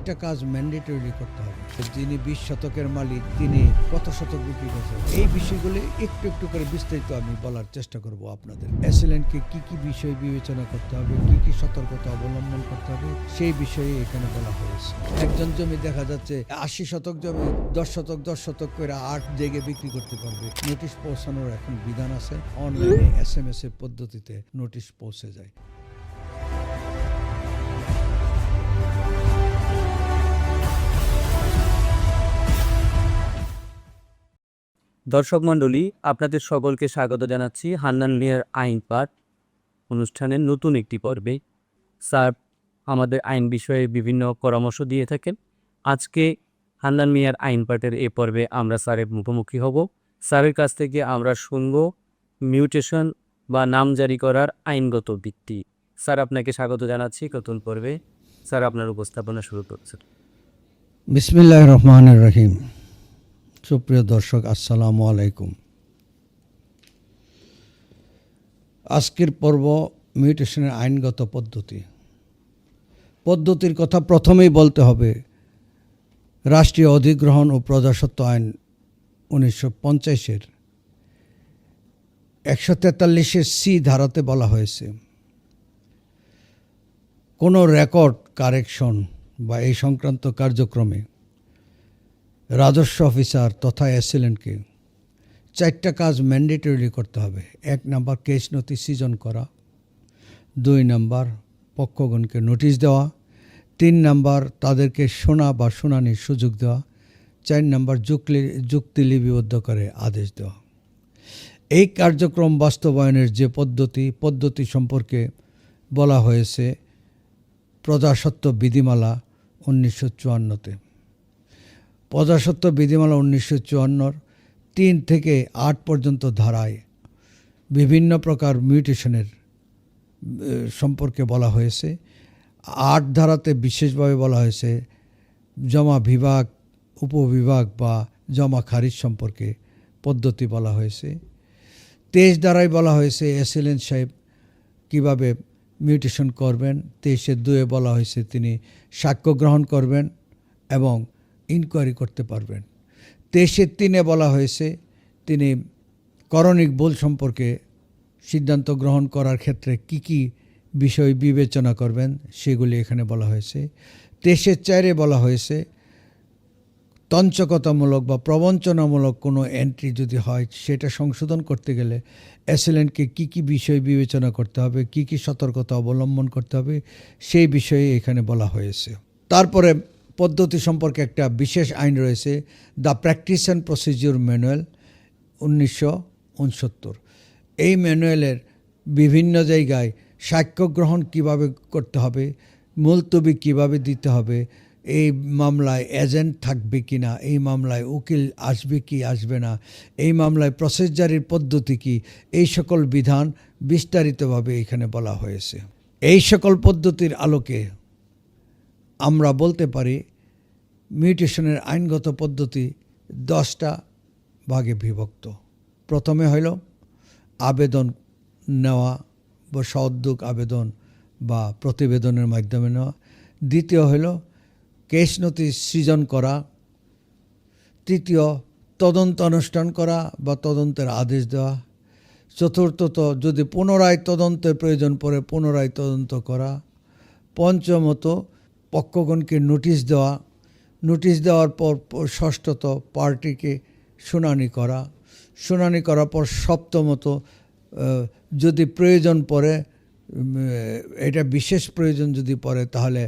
চারটা কাজ ম্যান্ডেটরি করতে হবে। যিনি বিশ শতকের মালিক, তিনি কত শতক বিক্রি করছেন? এই বিষয়গুলি একটু একটু করে বিস্তারিত আমি বলার চেষ্টা করব আপনাদের। অ্যাসিলেন্টকে কি কি বিষয় বিবেচনা করতে হবে, কি কি সতর্কতা অবলম্বন করতে হবে, সেই বিষয়ে এখানে বলা হয়েছে। একজন জমি দেখা যাচ্ছে, আশি শতক জমি, দশ শতক দশ শতক করে আট জায়গায় বিক্রি করতে পারবে। নোটিশ পৌঁছানোর এখন বিধান আছে। অনলাইনে এস এম এস এর পদ্ধতিতে নোটিশ পৌঁছে যায়। দর্শক মণ্ডলী, আপনাদের সকলকে স্বাগত জানাচ্ছি হান্নান মিয়ার আইন পাঠ অনুষ্ঠানের নতুন একটি পর্বে। স্যার, আমাদের আইন বিষয়ে বিভিন্ন পরামর্শ দিয়ে থাকেন। আজকে হান্নান মিয়ার আইন পাঠের এ পর্বে আমরা স্যারের মুখোমুখি হব। স্যারের কাছ থেকে আমরা শুনব মিউটেশন বা নাম জারি করার আইনগত ভিত্তি। স্যার, আপনাকে স্বাগত জানাচ্ছি নতুন পর্বে। স্যার, আপনার উপস্থাপনা শুরু করছেন। বিসমিল্লাহ রহমান রহিম। সুপ্রিয় দর্শক, আসসালামু আলাইকুম। আজকের পর্ব মিউটেশনের আইনগত পদ্ধতি। পদ্ধতির কথা প্রথমেই বলতে হবে, রাষ্ট্রীয় অধিগ্রহণ ও প্রজাসত্ব আইন উনিশশো পঞ্চাশের একশো তেতাল্লিশের সি ধারাতে বলা হয়েছে, কোনো রেকর্ড, কারেকশন বা এই সংক্রান্ত কার্যক্রমে রাজস্ব অফিসার তথা অ্যাসিলেন্টকে চারটা কাজ ম্যান্ডেটরি করতে হবে। এক নাম্বার কেস নথি সিজন করা। দুই নাম্বার পক্ষগণকে নোটিশ দেওয়া। তিন নাম্বার তাদেরকে শোনা বা শুনানির সুযোগ দেওয়া। চার নাম্বার যুক্তি যুক্তি লিপিবদ্ধ করে আদেশ দেওয়া। এই কার্যক্রম বাস্তবায়নের যে পদ্ধতি পদ্ধতি সম্পর্কে বলা হয়েছে প্রজাসত্ব বিধিমালা উনিশশো চুয়ান্নতে। প্রজাসত্ব বিধিমালা উনিশশো চুয়ান্নর তিন থেকে আট পর্যন্ত ধারায় বিভিন্ন প্রকার মিউটেশনের সম্পর্কে বলা হয়েছে। আট ধারাতে বিশেষভাবে বলা হয়েছে জমা বিভাগ, উপবিভাগ বা জমা খারিজ সম্পর্কে পদ্ধতি বলা হয়েছে। তেইশ দ্বারাই বলা হয়েছে এসএলএন সাহেব কীভাবে মিউটেশন করবেন তেইশের দুয়ে বলা হয়েছে তিনি সাক্ষ্য গ্রহণ করবেন এবং ইনকোয়ারি করতে পারবেন। তেইশের তিনে বলা হয়েছে, তিনি করণিক ভুল সম্পর্কে সিদ্ধান্ত গ্রহণ করার ক্ষেত্রে কি কি বিষয় বিবেচনা করবেন, সেগুলি এখানে বলা হয়েছে। তেইশের চারে বলা হয়েছে, তঞ্চকতামূলক বা প্রবঞ্চনামূলক কোনো এন্ট্রি যদি হয়, সেটা সংশোধন করতে গেলে অ্যাসিলেন্টকে কী কী বিষয় বিবেচনা করতে হবে, কী কী সতর্কতা অবলম্বন করতে হবে, সেই বিষয়ে এখানে বলা হয়েছে। তারপরে পদ্ধতি সম্পর্কে একটা বিশেষ আইন রয়েছে the practice and procedure manual উনিশশো উনসত্তর। এই ম্যানুয়ালের বিভিন্ন জায়গায় সাক্ষ্য গ্রহণ কীভাবে করতে হবে, মুলতবি কীভাবে দিতে হবে, এই মামলায় এজেন্ট থাকবে কি না এই মামলায় উকিল আসবে কি আসবে না, এই মামলায় প্রসেস জারির পদ্ধতি কি, এই সকল বিধান বিস্তারিতভাবে এখানে বলা হয়েছে। এই সকল পদ্ধতির আলোকে আমরা বলতে পারি মিউটেশনের আইনগত পদ্ধতি দশটা ভাগে বিভক্ত। প্রথমে হইল আবেদন নেওয়া বা সদ্যোগ আবেদন বা প্রতিবেদনের মাধ্যমে নেওয়া। দ্বিতীয় হইল কেস নথি সৃজন করা। তৃতীয় তদন্ত অনুষ্ঠান করা বা তদন্তের আদেশ দেওয়া। চতুর্থত যদি পুনরায় তদন্তের প্রয়োজন পড়ে পুনরায় তদন্ত করা। পঞ্চমত পক্ষগণকে নোটিশ দেওয়া, নোটিশ দেওয়ার পর ষষ্ঠত পার্টিকে শুনানি করা। শুনানি করার পর সপ্তমত যদি প্রয়োজন পড়ে এটা বিশেষ প্রয়োজন যদি পড়ে, তাহলে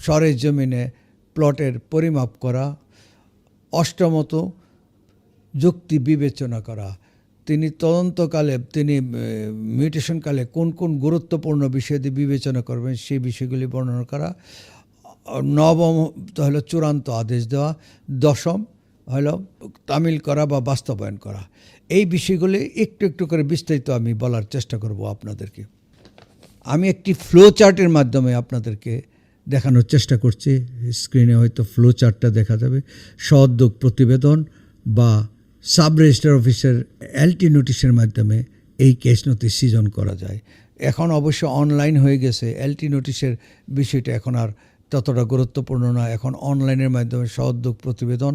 সরের জমিনে প্লটের পরিমাপ করা। অষ্টমত, যুক্তি বিবেচনা করা। তিনি তদন্তকালে, তিনি মিউটেশনকালে কোন কোন গুরুত্বপূর্ণ বিষয় দিয়ে বিবেচনা করবেন, সেই বিষয়গুলি বর্ণনা করা। নবম হলো চূড়ান্ত আদেশ দেওয়া, দশম হলো তামিল করা বা বাস্তবায়ন করা। এই বিষয়গুলি একটু একটু করে বিস্তারিত আমি বলার চেষ্টা করব আপনাদেরকে। আমি একটি ফ্লো চার্টের মাধ্যমে আপনাদেরকে দেখানোর চেষ্টা করছি। স্ক্রিনে হয়তো ফ্লো চার্টটা দেখা যাবে। সদ্যোগ প্রতিবেদন বা সাব রেজিস্টার অফিসের এলটি নোটিশের মাধ্যমে এই কেস নোটিশ সিজন করা যায়। এখন অবশ্য অনলাইন হয়ে গেছে। এলটি নোটিশের বিষয়টা এখন আর ততটা গুরুত্বপূর্ণ না এখন অনলাইনের মাধ্যমে সহযোগ প্রতিবেদন,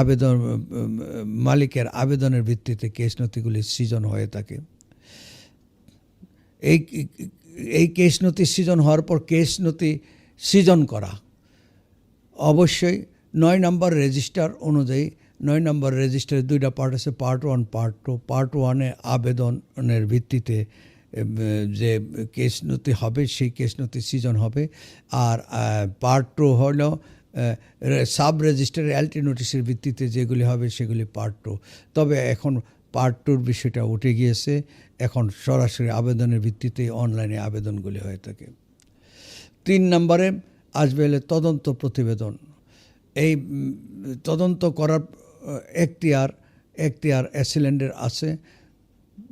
আবেদন মালিকের আবেদনের ভিত্তিতে কেস নথিগুলি সৃজন হয়ে থাকে। এই এই কেস নথি সৃজন হওয়ার পর কেস নথি সৃজন করা অবশ্যই নয় নম্বর রেজিস্টার অনুযায়ী, নয় নম্বর রেজিস্টারে দুইটা পার্ট আছে part one part two part ওয়ানে আবেদনের ভিত্তিতে যে কেস নথি হবে, সেই কেস নথি সৃজন হবে। আর পার্ট টু হলো সাব রেজিস্টারের অ্যালটি নোটিশের ভিত্তিতে যেগুলি হবে সেগুলি পার্ট টু। তবে এখন পার্ট টুর বিষয়টা উঠে গিয়েছে। এখন সরাসরি আবেদনের ভিত্তিতে অনলাইনে আবেদনগুলি হয়ে থাকে। তিন নম্বরে আসবে হলে তদন্ত প্রতিবেদন। এই তদন্ত করার এখতিয়ার এখতিয়ার অ্যাসিলেন্ডের আছে।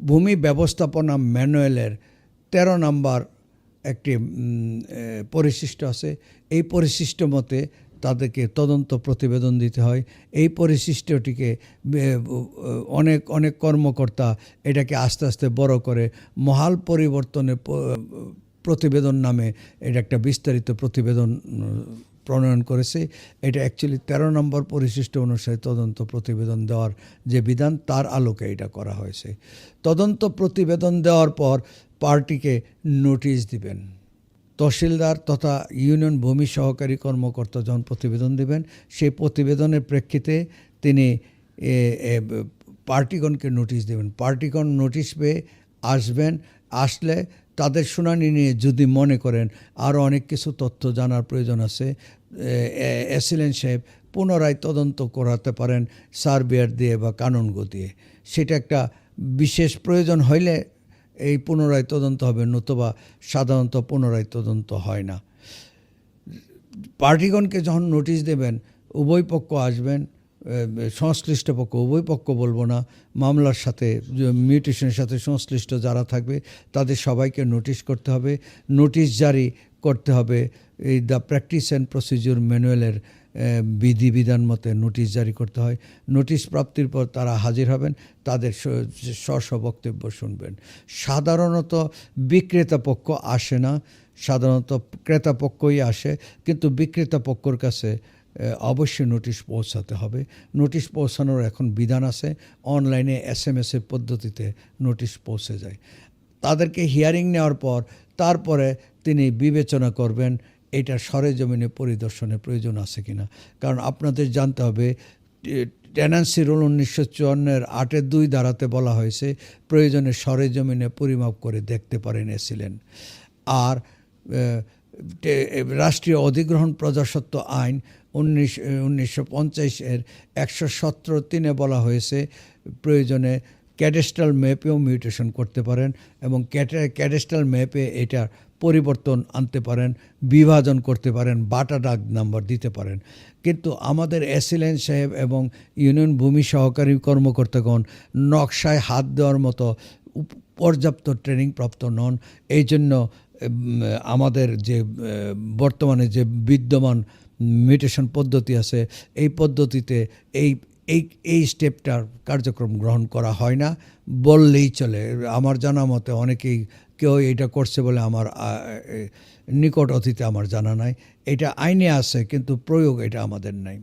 ভূমি ব্যবস্থাপনা ম্যানুয়ালের তেরো নম্বর একটি পরিশিষ্ট আছে। এই পরিশিষ্ট মতে তাদেরকে তদন্ত প্রতিবেদন দিতে হয়। এই পরিশিষ্টটিকে অনেক অনেক কর্মকর্তা এটাকে আস্তে আস্তে বড় করে মহাল পরিবর্তনের প্রতিবেদন নামে এটা একটা বিস্তারিত প্রতিবেদন প্রণয়ন করেছে। এটা অ্যাকচুয়ালি তেরো নম্বর পরিশিষ্ট অনুসারে তদন্ত প্রতিবেদন দেওয়ার যে বিধান, তার আলোকে এটা করা হয়েছে। তদন্ত প্রতিবেদন দেওয়ার পর পার্টিকে নোটিশ দিবেন। তহসিলদার তথা ইউনিয়ন ভূমি সহকারী কর্মকর্তা যখন প্রতিবেদন দেবেন, সেই প্রতিবেদনের প্রেক্ষিতে তিনি পার্টিগণকে নোটিশ দেবেন। পার্টিগণ নোটিশ পেয়ে আসবেন। আসলে তাদের শুনানি নিয়ে যদি মনে করেন আরও অনেক কিছু তথ্য জানার প্রয়োজন আছে। এসিলেন সাহেব পুনরায় তদন্ত করাতে পারেন সার্বিয়ার দিয়ে বা কানুনগো দিয়ে। সেটা একটা বিশেষ প্রয়োজন হইলে এই পুনরায় তদন্ত হবে, নতুবা সাধারণত পুনরায় তদন্ত হয় না। পার্টিগণকে যখন নোটিশ দেবেন, উভয় পক্ষ আসবেন সংশ্লিষ্ট পক্ষ, উভয় পক্ষ বলব না, মামলার সাথে মিউটেশনের সাথে সংশ্লিষ্ট যারা থাকবে, তাদের সবাইকে নোটিশ করতে হবে। নোটিশ জারি করতে হবে। এই দ্য প্র্যাকটিস অ্যান্ড প্রসিজিওর ম্যানুয়ালের বিধিবিধান মতে নোটিশ জারি করতে হয়। নোটিশ প্রাপ্তির পর তারা হাজির হবেন, তাদের স্ব বক্তব্য শুনবেন। সাধারণত বিক্রেতা পক্ষ আসে না। সাধারণত ক্রেতা পক্ষই আসে, কিন্তু বিক্রেতা পক্ষর কাছে অবশ্যই নোটিশ পৌঁছাতে হবে। নোটিশ পৌঁছানোর এখন বিধান আছে, অনলাইনে এস এম এসের পদ্ধতিতে নোটিশ পৌঁছে যায়। তাদেরকে হিয়ারিং নেওয়ার পর, তারপরে তিনি বিবেচনা করবেন এটা সরেজমিনে পরিদর্শনের প্রয়োজন আছে কিনা। কারণ আপনাদের জানতে হবে টেনান্সি রুল উনিশশো চুয়ান্নের আটের দুই ধারাতে বলা হয়েছে, প্রয়োজনে সরেজমিনে পরিমাপ করে দেখতে পারেন এসিলেন আর রাষ্ট্রীয় অধিগ্রহণ প্রজাসত্ব আইন উনিশ উনিশশো পঞ্চাশের একশো সতেরো তিনে বলা হয়েছে প্রয়োজনে ক্যাডেস্ট্রাল ম্যাপেও মিউটেশন করতে পারেন এবং ক্যাডেস্ট্রাল ম্যাপে এটা পরিবর্তন আনতে পারেন, বিভাজন করতে পারেন, বাটা ডাক নাম্বার দিতে পারেন। কিন্তু আমাদের অ্যাসিলেন্ট সাহেব এবং ইউনিয়ন ভূমি সহকারী কর্মকর্তাগণ নকশায় হাত দেওয়ার মতো পর্যাপ্ত ট্রেনিং প্রাপ্ত নন। এই জন্য আমাদের যে বর্তমানে যে বিদ্যমান মিউটেশন পদ্ধতি আছে, এই পদ্ধতিতে এই এই এই স্টেপটার কার্যক্রম গ্রহণ করা হয় না, বললেই চলে। আমার জানা মতে অনেকেই কেউ এটা করছে বলে আমার নিকট অতীতে আমার জানা নাই। এটা আইনে আছে, কিন্তু প্রয়োগ এটা আমাদের নাই।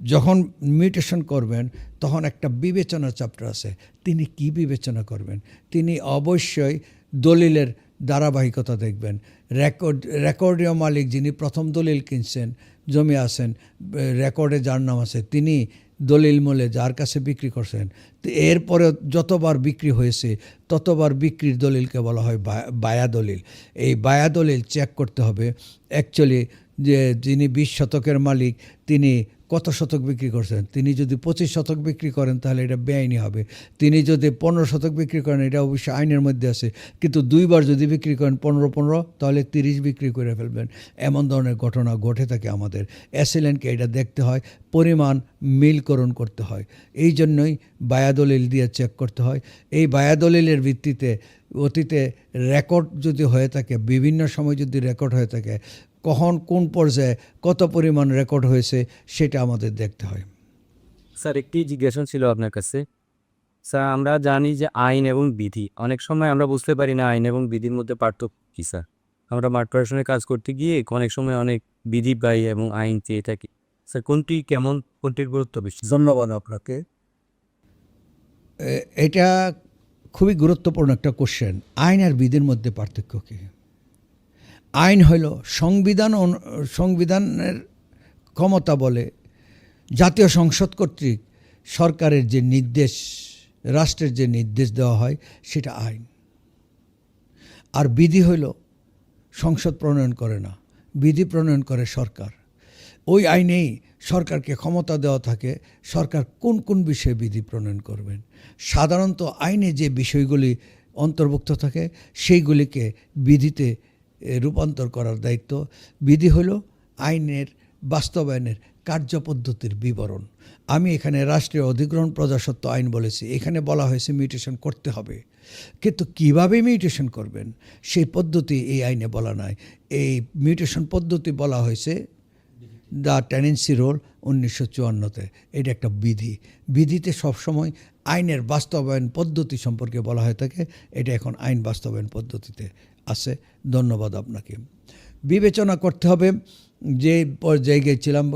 যখন মিউটেশন করবেন, তখন একটা বিবেচনা চ্যাপ্টার আছে। তিনি কি বিবেচনা করবেন? তিনি অবশ্যই দলিলের ধারাবাহিকতা দেখবেন। রেকর্ড রেকর্ডীয় মালিক যিনি প্রথম দলিল কিনছেন, জমি আছেন রেকর্ডে যার নাম আছে, তিনি দলিল মূলে যার কাছে বিক্রি করছেন এরপরে যতবার বিক্রি হয়েছে, ততবার বিক্রির দলিলকে বলা হয় বায়া দলিল। এই বায়া দলিল চেক করতে হবে। অ্যাকচুয়ালি যে, যিনি বিশ শতকের মালিক, তিনি কত শতক বিক্রি করছেন? তিনি যদি পঁচিশ শতক বিক্রি করেন, তাহলে এটা বেআইনি হবে। তিনি যদি পনেরো শতক বিক্রি করেন, এটা অবশ্যই আইনের মধ্যে আছে। কিন্তু দুইবার যদি বিক্রি করেন পনেরো পনেরো, তাহলে তিরিশ বিক্রি করে ফেলবেন। এমন ধরনের ঘটনা ঘটে থাকে আমাদের। অ্যাসিলেন্টকে এটা দেখতে হয়, পরিমাণ মিলকরণ করতে হয়। এই জন্যই বায়াদলিল দিয়ে চেক করতে হয়। এই বায়াদলিলের ভিত্তিতে অতীতে রেকর্ড যদি হয়ে থাকে, বিভিন্ন সময় যদি রেকর্ড হয়ে থাকে কখন কোন পর্যায়ে কত পরিমাণ রেকর্ড হয়েছে সেটা আমাদের দেখতে হয়। স্যার একটি জিজ্ঞাসা ছিল আপনার কাছে। স্যার আমরা জানি যে আইন এবং বিধি অনেক সময় আমরা বুঝতে পারি না আইন এবং বিধির মধ্যে পার্থক্য কী স্যার। আমরা মাঠ প্রশাসনে কাজ করতে গিয়ে অনেক সময় অনেক বিধি পাই এবং আইন চেয়ে থাকি। স্যার কোনটি কেমন কোনটির গুরুত্ব বেশি? ধন্যবাদ আপনাকে। এটা খুবই গুরুত্বপূর্ণ একটা কোশ্চেন আইন আর বিধির মধ্যে পার্থক্য কী? আইন হইল সংবিধান সংবিধানের ক্ষমতা বলে জাতীয় সংসদ কর্তৃক সরকারের যে নির্দেশ, রাষ্ট্রের যে নির্দেশ দেওয়া হয় সেটা আইন। আর বিধি হইল সংসদ প্রণয়ন করে না, বিধি প্রণয়ন করে সরকার। ওই আইনেই সরকারকে ক্ষমতা দেওয়া থাকে, সরকার কোন কোন বিষয়ে বিধি প্রণয়ন করবেন। সাধারণত আইনে যে বিষয়গুলি অন্তর্ভুক্ত থাকে, সেইগুলিকে বিধিতে রূপান্তর করার দায়িত্ব। বিধি হলো আইনের বাস্তবায়নের কার্যপদ্ধতির বিবরণ। আমি এখানে রাষ্ট্রীয় অধিগ্রহণ প্রজাসত্ব আইন বলেছি। এখানে বলা হয়েছে মিউটেশন করতে হবে। কিন্তু কীভাবে মিউটেশন করবেন? সেই পদ্ধতি এই আইনে বলা নাই। এই মিউটেশন পদ্ধতি বলা হয়েছে দ্য টেনেন্সি রোল উনিশশো চুয়ান্নতে। এটা একটা বিধি। বিধিতে সবসময় আইনের বাস্তবায়ন পদ্ধতি সম্পর্কে বলা হয়ে থাকে। এটা এখন আইন বাস্তবায়ন পদ্ধতিতে আছে ধন্যবাদ আপনাকে। বিবেচনা করতে হবে যে পর্যায়ে গিয়েছিলাম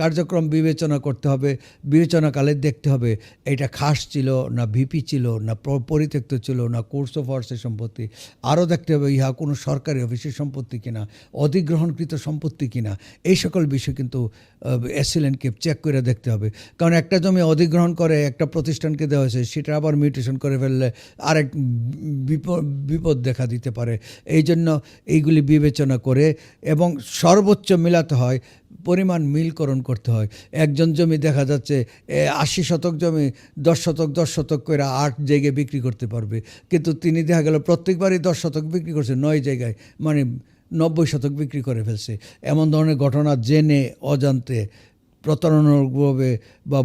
কার্যক্রম বিবেচনা করতে হবে, বিবেচনাকালে দেখতে হবে এটা খাস ছিল না ভিপি ছিল, না পরিত্যক্ত ছিল, না কোর্স অফ আর্টসের সম্পত্তি। আরও দেখতে হবে ইহা কোনো সরকারি অফিসের সম্পত্তি কিনা, অধিগ্রহণকৃত সম্পত্তি কিনা, এই সকল বিষয় কিন্তু অ্যাসিলেন্টকে চেক করে দেখতে হবে। কারণ একটা জমি অধিগ্রহণ করে, একটা প্রতিষ্ঠানকে দেওয়া হয়েছে, সেটা আবার মিউটেশন করে ফেললে আরেক বিপদ দেখা দিতে পারে। এই জন্য এইগুলি বিবেচনা করে এবং সর্বোচ্চ মিলাতে হয় পরিমাণ মিলকরণ করতে হয়। একজন জমি দেখা যাচ্ছে আশি শতক জমি, দশ শতক দশ শতক করে আট জায়গায় বিক্রি করতে পারবে। কিন্তু তিনি দেখা গেল প্রত্যেকবারই দশ শতক বিক্রি করছে, নয় জায়গায় মানে নব্বই শতক বিক্রি করে ফেলছে। এমন ধরনের ঘটনা জেনে, অজান্তে প্রতারণাভাবে বা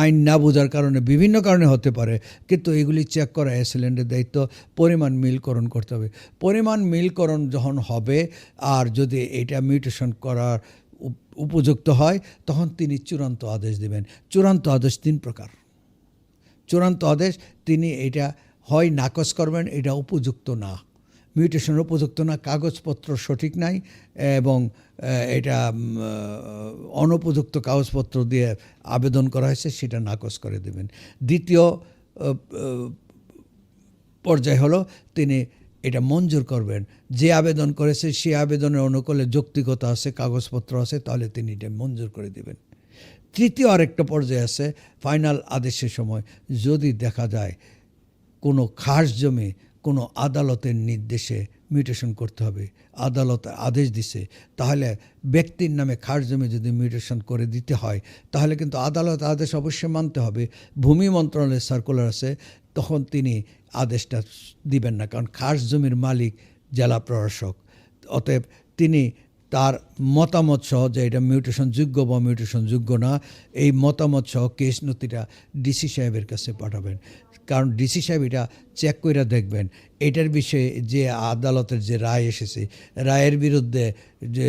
আইন না বোঝার কারণে বিভিন্ন কারণে হতে পারে। কিন্তু এগুলি চেক করা অ্যাসিলেন্টের দায়িত্ব। পরিমাণ মিলকরণ করতে হবে। পরিমাণ মিলকরণ যখন হবে, আর যদি এটা মিউটেশন করার উপযুক্ত হয়, তখন তিনি চূড়ান্ত আদেশ দেবেন। চূড়ান্ত আদেশ তিন প্রকার। চূড়ান্ত আদেশ, তিনি এটা হয় নাকচ করবেন, এটা উপযুক্ত না। মিউটেশন উপযুক্ত না, কাগজপত্র সঠিক নাই, এবং এটা অনুপযুক্ত কাগজপত্র দিয়ে আবেদন করা হয়েছে, সেটা নাকচ করে দেবেন। দ্বিতীয় পর্যায় হলো, তিনি এটা মঞ্জুর করবেন। যে আবেদন করেছে, সে আবেদনের অনুকূলে যৌক্তিকতা আছে, কাগজপত্র আছে, তাহলে তিনি এটা মঞ্জুর করে দেবেন। তৃতীয় আরেকটা পর্যায়ে আছে, ফাইনাল আদেশের সময়। যদি দেখা যায় কোনো খাস জমি কোনো আদালতের নির্দেশে মিউটেশন করতে হবে, আদালত আদেশ দিছে, তাহলে ব্যক্তির নামে খাস জমি যদি মিউটেশন করে দিতে হয়, তাহলে কিন্তু আদালত আদেশ অবশ্যই মানতে হবে। ভূমি মন্ত্রণালয়ের সার্কুলার আছে, তখন তিনি আদেশটা দিবেন না, কারণ খাস জমির মালিক জেলা প্রশাসক। অতএব তিনি তার মতামত সহ যে এটা মিউটেশন যোগ্য বা মিউটেশন যোগ্য না, এই মতামত সহ কেস নথিটা ডিসি সাহেবের কাছে পাঠাবেন। কারণ ডিসি সাহেব এটা চেক করে দেখবেন। এটার বিষয়ে যে আদালতের যে রায় এসেছে, রায়ের বিরুদ্ধে যে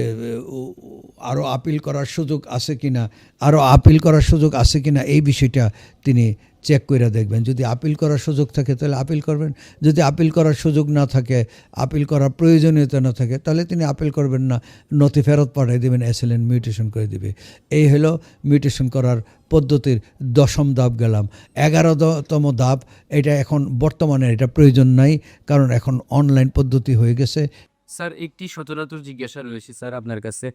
আরও আপিল করার সুযোগ আছে কিনা আরও আপিল করার সুযোগ আছে কিনা, এই বিষয়টা তিনি চেক করে দেখবেন। যদি আপিল করার সুযোগ থাকে, তাহলে আপিল করবেন। যদি আপিল করার সুযোগ না থাকে, আপিল করার প্রয়োজনীয়তা না থাকে, তাহলে তিনি আপিল করবেন না। নথি ফেরত পাঠিয়ে দেবেন এসএলএন মিউটেশন করে দিবে। এই হলো মিউটেশন করার পদ্ধতির দশম ধাপ গেলাম। এগারোতম ধাপ, এটা এখন বর্তমানে এটা প্রয়োজন নাই, কারণ এখন অনলাইন পদ্ধতি হয়ে গেছে। স্যার, একটি সচরাচর জিজ্ঞাসা রয়েছে স্যার আপনার কাছে।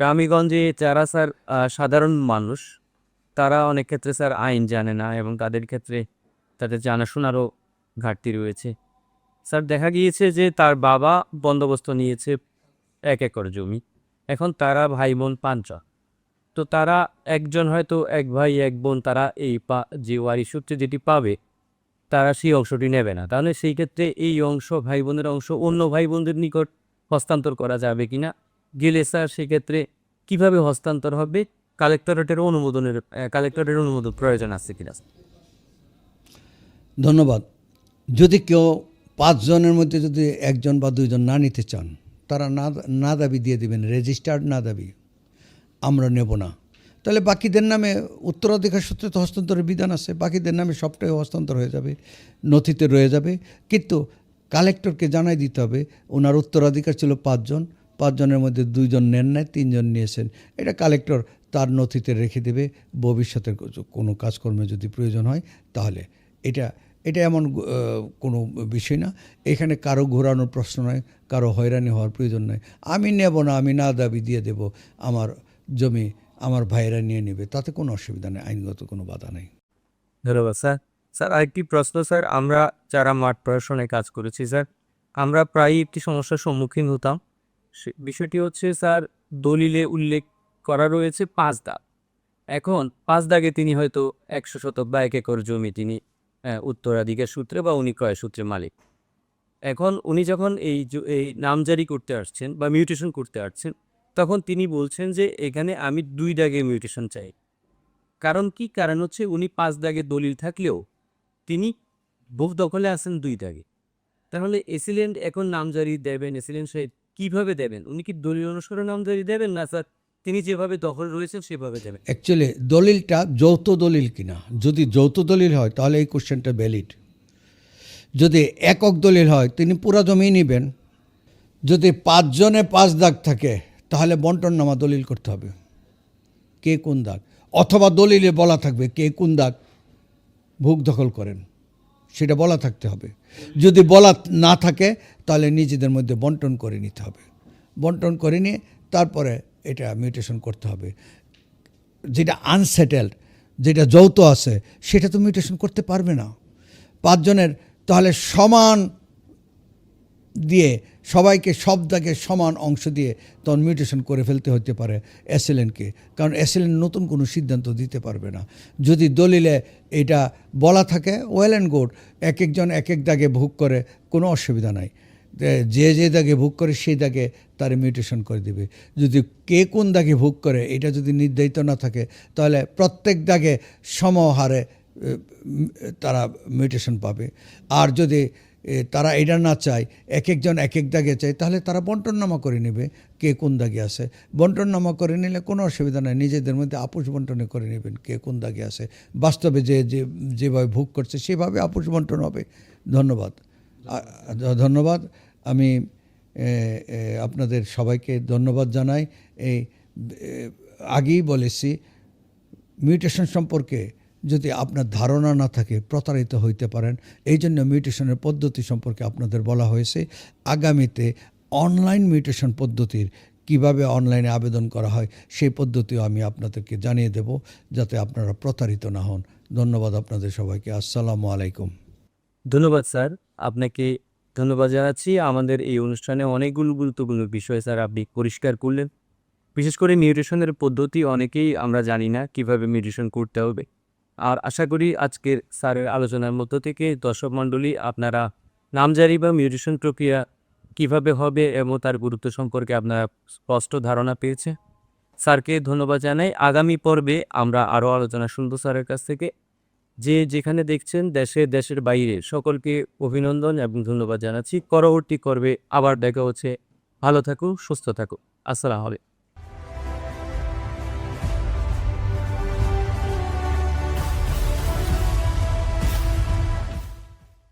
গ্রামীগঞ্জে যারা স্যার সাধারণ মানুষ, তারা অনেক ক্ষেত্রে স্যার আইন জানে না এবং তাদের ক্ষেত্রে তাদের জানাশোনারও ঘাটতি রয়েছে। স্যার, দেখা গিয়েছে যে তার বাবা বন্দোবস্ত নিয়েছে এক একর জমি। এখন তারা ভাই বোন পাঞ্চা তো তারা একজন হয়তো এক ভাই, এক বোন, তারা এই পা, যে ওয়ারি সূত্রে যেটি পাবে তারা সেই অংশটি নেবে না। তাহলে সেই ক্ষেত্রে এই অংশ ভাই বোনের অংশ অন্য ভাই বোনদের নিকট হস্তান্তর করা যাবে কি না গেলে স্যার সেক্ষেত্রে কীভাবে হস্তান্তর হবে? কালেক্টরেটের অনুমোদনের কালেক্টরের অনুমোদন প্রয়োজন আছে কিনা? ধন্যবাদ। যদি কেউ পাঁচজনের মধ্যে যদি একজন বা দুইজন না নিতে চান, তারা না না দাবি দিয়ে দেবেন, রেজিস্টার্ড না দাবি, আমরা নেব না। তাহলে বাকিদের নামে উত্তরাধিকার সূত্রে তো হস্তান্তরের বিধান আছে, বাকিদের নামে সবটাই হস্তান্তর হয়ে যাবে, নথিতে রয়ে যাবে। কিন্তু কালেক্টরকে জানাই দিতে হবে, ওনার উত্তরাধিকার ছিল পাঁচজন, পাঁচজনের মধ্যে দুইজন নেন নাই, তিনজন নিয়েছেন। এটা কালেক্টর তার নথিতে রেখে দেবে ভবিষ্যতের কোনো কাজকর্মে যদি প্রয়োজন হয়, তাহলে। এটা এটা এমন কোনো বিষয় না। এখানে কারও ঘোরানোর প্রশ্ন নয়, কারও হয়রানি হওয়ার প্রয়োজন নয়। আমি নেব না, আমি না দাবি দিয়ে দেব, আমার জমি আমার ভাইয়েরা নিয়ে নেবে, তাতে কোনো অসুবিধা নেই, আইনগত কোনো বাধা নেই। ধন্যবাদ, স্যার। স্যার, আরেকটি প্রশ্ন, স্যার। আমরা যারা মাঠ প্রশাসনে কাজ করেছি, স্যার, আমরা প্রায়ই একটি সমস্যার সম্মুখীন হতাম। বিষয়টি হচ্ছে, স্যার, দলিলে উল্লেখ করা রয়েছে পাঁচ দাগ। এখন পাঁচ দাগে তিনি হয়তো একশো শতক বা এক একর জমি তিনি উত্তরাধিকার সূত্রে বা উনি ক্রয় সূত্রে মালিক। এখন উনি যখন এই এই নামজারি করতে আসছেন বা মিউটেশন করতে আসছেন তখন তিনি বলছেন যে, এখানে আমি দুই দাগে মিউটেশন চাই। কারণ কি? কারণ হচ্ছে উনি পাঁচ দাগে দলিল থাকলেও তিনি বহু দখলে আছেন দুই দাগে। তাহলে এসিলেন্ট এখন নামজারি দেবেন এসিলেন্ট সাহেব কীভাবে দেবেন? উনি কি দলিল অনুসারে নামজারি দেবেন না স্যার? তিনি যেভাবে দখল রয়েছেন সেভাবে দেবেন। অ্যাকচুয়ালি দলিলটা যৌথ দলিল কিনা? যদি যৌথ দলিল হয়, তাহলে এই কোশ্চেনটা ভ্যালিড যদি একক দলিল হয়, তিনি পুরো জমি নেবেন। যদি পাঁচজনে পাঁচ দাগ থাকে তাহলে বন্টন নামা দলিল করতে হবে। কে কোন দাগ? অথবা দলিলে বলা থাকবে কে কোন দাগ? ভোগ দখল করেন। সেটা বলা থাকতে হবে। যদি বলা না থাকে, তাহলে নিজেদের মধ্যে বন্টন করে নিতে হবে। বন্টন করে নিয়ে তারপরে এটা মিউটেশন করতে হবে। যেটা আনসেটেলড, যেটা যৌথ আছে, সেটা তো মিউটেশন করতে পারবে না। পাঁচজনের তাহলে সমান দিয়ে সবাইকে সব দাগে সমান অংশ দিয়ে তখন মিউটেশন করে ফেলতে হতে পারে এসএলএনকে কারণ এসএলএন নতুন কোনো সিদ্ধান্ত দিতে পারবে না। যদি দলিলে এটা বলা থাকে ওয়েল অ্যান্ড গুড এক একজন এক এক দাগে ভোগ করে, কোনো অসুবিধা নাই। যে- যে দাগে ভোগ করে, সেই দাগে তার মিউটেশন করে দিবে। যদি কে কোন দাগে ভোগ করে, এটা যদি নির্ধারিত না থাকে, তাহলে প্রত্যেক দাগে সমহারে তারা মিউটেশন পাবে। আর যদি তারা এটা না চায় এক একজন এক এক দাগে চায়, তাহলে তারা বন্টননামা করে নেবে কে কোন দাগে আছে। বন্টননামা করে নিলে কোনো অসুবিধা নাই, নিজেদের মধ্যে আপোষ বন্টনে করে নেবেন কে কোন দাগে আছে। বাস্তবে যে যেভাবে ভোগ করছে, সেভাবে আপোষ বন্টন হবে। ধন্যবাদ। ধন্যবাদ। আমি আপনাদের সবাইকে ধন্যবাদ জানাই। এই আগেই বলেছি, মিউটেশন সম্পর্কে যদি আপনার ধারণা না থাকে, প্রতারিত হইতে পারেন। এই জন্য মিউটেশনের পদ্ধতি সম্পর্কে আপনাদের বলা হয়েছে, আগামীতে অনলাইন মিউটেশন পদ্ধতির কীভাবে অনলাইনে আবেদন করা হয়, সেই পদ্ধতিও আমি আপনাদেরকে জানিয়ে দেব, যাতে আপনারা প্রতারিত না হন। ধন্যবাদ আপনাদের সবাইকে। আসসালামু আলাইকুম। ধন্যবাদ স্যার। আপনাকে ধন্যবাদ জানাচ্ছি। আমাদের এই অনুষ্ঠানে অনেকগুলো গুরুত্বপূর্ণ বিষয় স্যার আপনি পরিষ্কার করলেন। বিশেষ করে মিউটেশনের পদ্ধতি অনেকেই আমরা জানি না কীভাবে মিউটেশন করতে হবে। আর আশা করি আজকের স্যারের আলোচনার মধ্য থেকে দর্শক মণ্ডলী, আপনারা নামজারি বা মিউটেশন প্রক্রিয়া কীভাবে হবে এবং তার গুরুত্ব সম্পর্কে আপনারা স্পষ্ট ধারণা পেয়েছে? স্যারকে ধন্যবাদ জানাই। আগামী পর্বে আমরা আরও আলোচনা শুনব স্যারের কাছ থেকে। যে যেখানে দেখছেন দেশে, দেশের বাইরে, সকলকে অভিনন্দন এবং ধন্যবাদ জানাচ্ছি। পরবর্তী করবে আবার দেখা হচ্ছে। ভালো থাকুক সুস্থ থাকুক আসসালামু আলাইকুম।